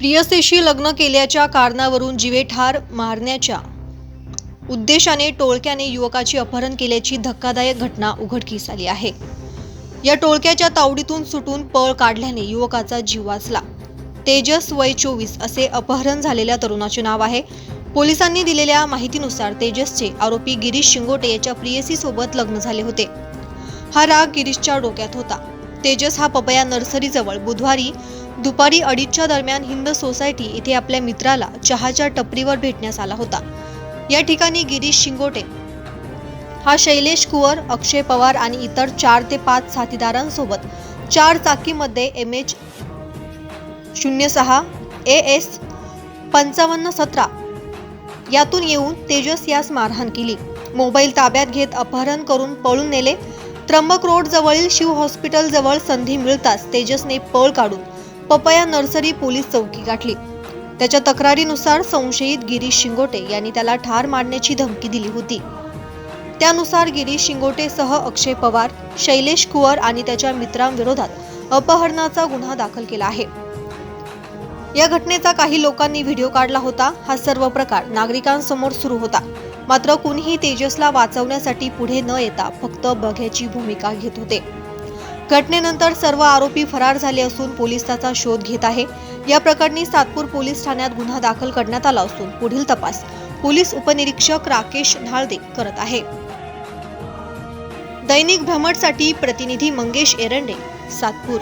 प्रियसेशी लग्न केल्याच्या कारणावरून जीवेठार मारण्याच्या उद्देशाने टोळक्याने युवकाची अपहरण केल्याची धक्कादायक घटना उघडकीस आली आहे. या टोळक्याच्या तावडीतून सुटून पळ काढल्याने युवकाचा जीव वाचला. तेजस वय चोवीस असे अपहरण झालेल्या तरुणाचे नाव आहे. पोलिसांनी दिलेल्या माहितीनुसार तेजसचे आरोपी गिरीश शिंगोटे याच्या प्रियसी सोबत लग्न झाले होते. हा राग गिरीशच्या डोक्यात होता. तेजस हा पपया नर्सरीजवळ बुधवारी दुपारी अडीचच्या दरम्यान हिंद सोसायटी इथे आपल्या मित्राला चहाच्या टपरीवर भेटण्यास आला होता. या ठिकाणी गिरीश शिंगोटे हा शैलेश कुवर अक्षय पवार आणि इतर चार ते पाच साथीदारांसोबत चार चाकीमध्ये एम एच शून्य सहा ए एस पंचावन्न सतरा यातून येऊन तेजस यास मारहाण केली. मोबाईल ताब्यात घेत अपहरण करून पळून नेले. त्र्यंबक रोड जवळील शिव हॉस्पिटल जवळ संधी मिळताच तेजसने पळ काढून पपया नर्सरी पोलीस चौकी गाठली. त्याच्या तक्रारीनुसार संशयित गिरीश शिंगोटे यांनी त्याला ठार मारण्याची धमकी दिली होती. त्यानुसार गिरीश शिंगोटेसह अक्षय पवार शैलेश कुवर आणि त्याच्या मित्रांविरोधात अपहरणाचा गुन्हा दाखल केला आहे. या घटनेचा काही लोकांनी व्हिडिओ काढला होता. हा सर्व प्रकार नागरिकांसमोर सुरू होता. मात्र कुणीही तेजसला वाचवण्यासाठी पुढे न येता फक्त बघ्याची भूमिका घेत होते. घटनेनंतर सर्व आरोपी फरार झाले असून पोलीस त्याचा शोध घेत आहे. या प्रकरणी सातपूर पोलीस ठाण्यात गुन्हा दाखल करण्यात आला असून पुढील तपास पोलीस उपनिरीक्षक राकेश ढाळदे करत आहे. दैनिक भ्रमणसाठी प्रतिनिधी मंगेश एरंडे सातपूर